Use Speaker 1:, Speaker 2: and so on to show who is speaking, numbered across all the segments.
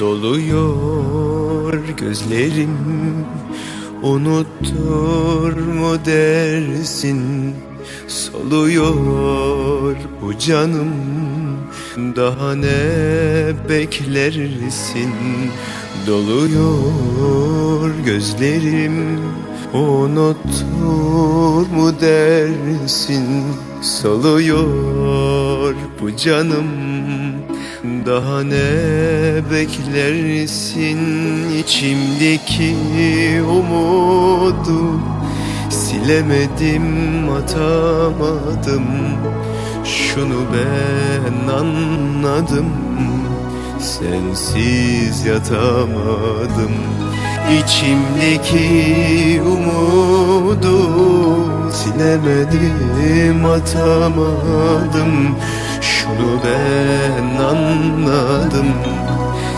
Speaker 1: Doluyor gözlerim Unuttur mu dersin? Soluyor bu canım. Daha ne beklersin? Doluyor gözlerim. Unuttur mu dersin? Soluyor bu canım daha ne beklersin içimdeki umudu? Silemedim atamadım. Şunu ben anladım. Sensiz yatamadım. İçimdeki umudu Silemedim atamadım Şunu ben anladım.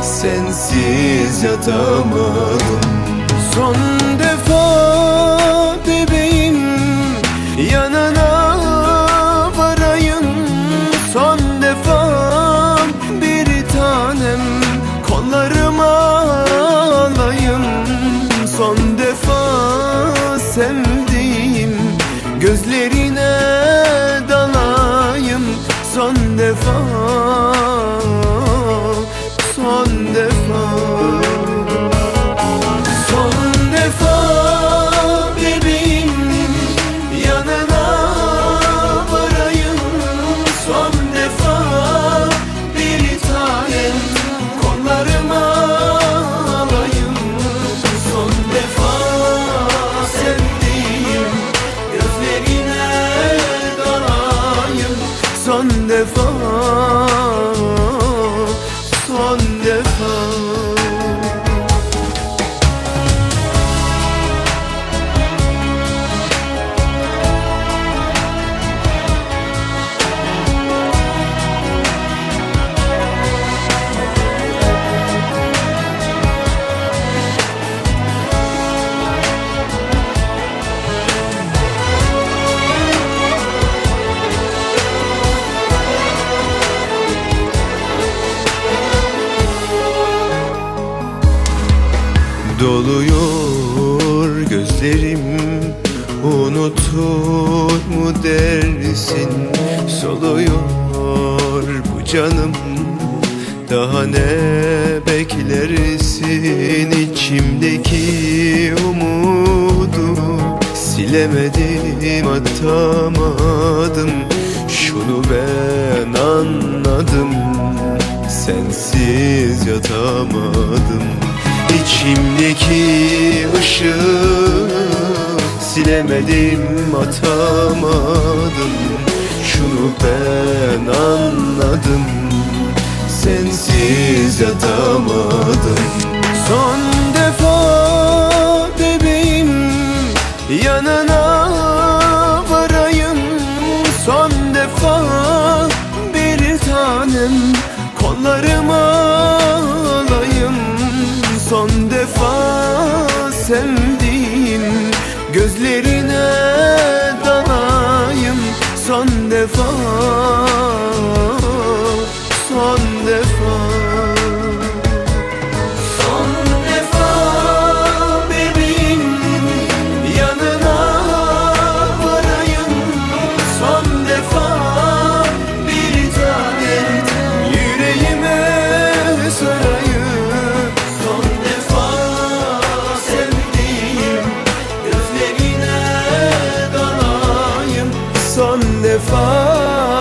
Speaker 1: Sensiz yatamadım. Son defa bebeğim Yanına varayım. Son defa bir tanem Kollarıma alayım. Son defa sevdiğim Gözlerine Son defa Doluyor gözlerim. Unutur mu dersin? Soluyor bu canım. Daha ne beklersin içimdeki umudu? Silemedim atamadım. Şunu ben anladım. Sensiz yatamadım İçimdeki ışığı Silemedim atamadım. Şunu ben anladım Sensiz yatamadım sevdiğim Gözlerine defa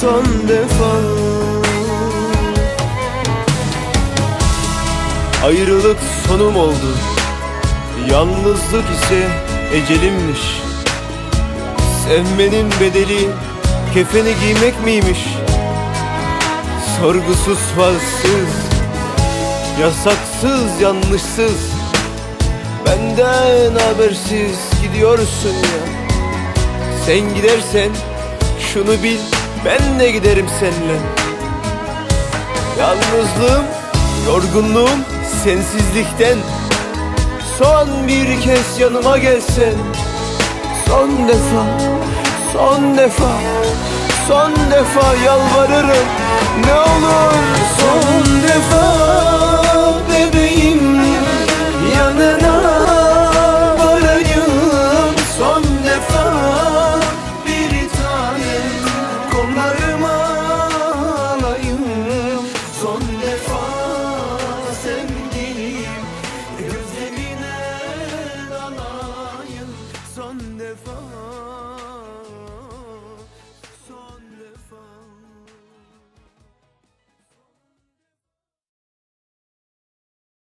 Speaker 1: Son defa. Ayrılık sonum oldu Yalnızlık ise ecelimmiş. Sevmenin bedeli kefeni giymek miymiş? Sorgusuz falsız Yasaksız yanlışsız. Benden habersiz gidiyorsun ya Sen gidersen şunu bil ben de giderim seninle. Yalnızlığım, yorgunluğum sensizlikten. Son bir kez yanıma gelsen. Son defa, son defa, Son defa yalvarırım. Ne olur son Yanlarıma alayım. Son defa sevdiğim Gözlerine dalayım. Son defa